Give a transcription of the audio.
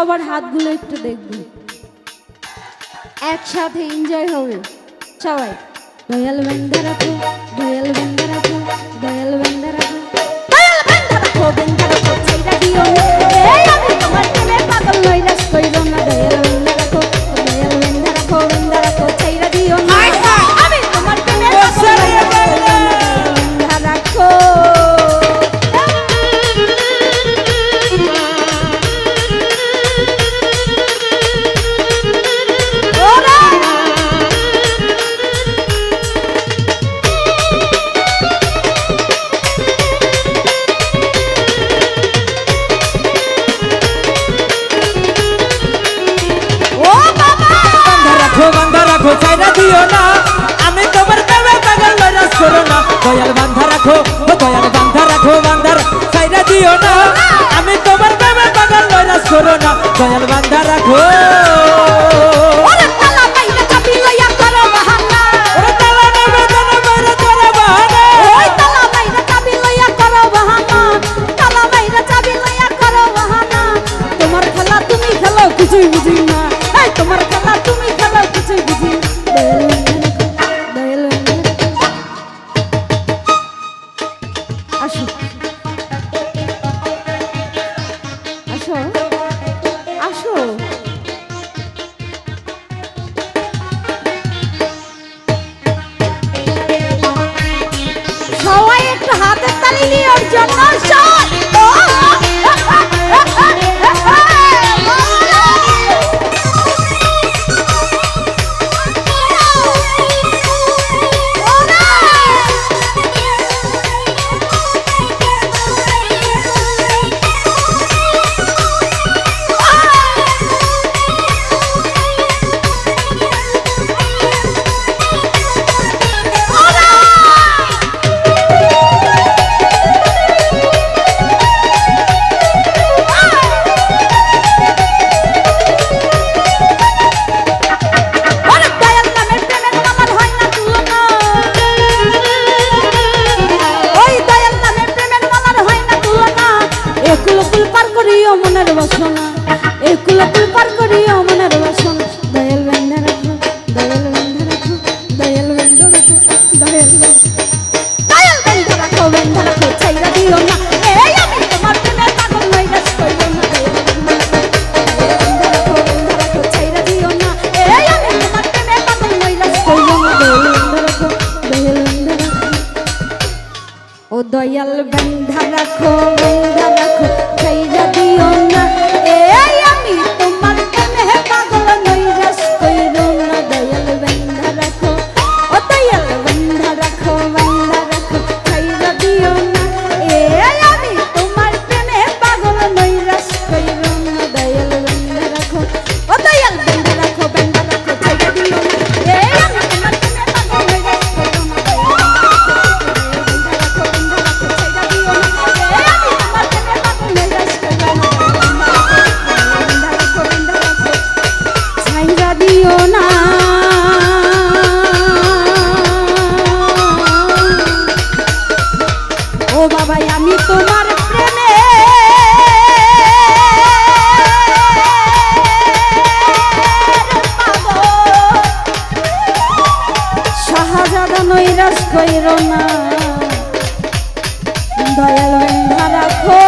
সবার হাতগুলো একটু দেখবি। একসাথে এনজয় হবে। সবাই। দয়াল বেন্দারাতে দয়াল বেন্দ দিও না দয়াল বান্ধা রাখো, ও দয়াল বান্ধা রাখো বান্ধার সাইরা দিও না। আমি তোমার প্রেমের বাগান লয়লা সরো না দয়াল বান্ধা রাখো। দয়াল বেন্ধে রাখো দয়াল রাখো দয়াল বাবাই আমি তোমার প্রেমে। সাহাজাদা নৈরাস কইর না দয়াল রাখো।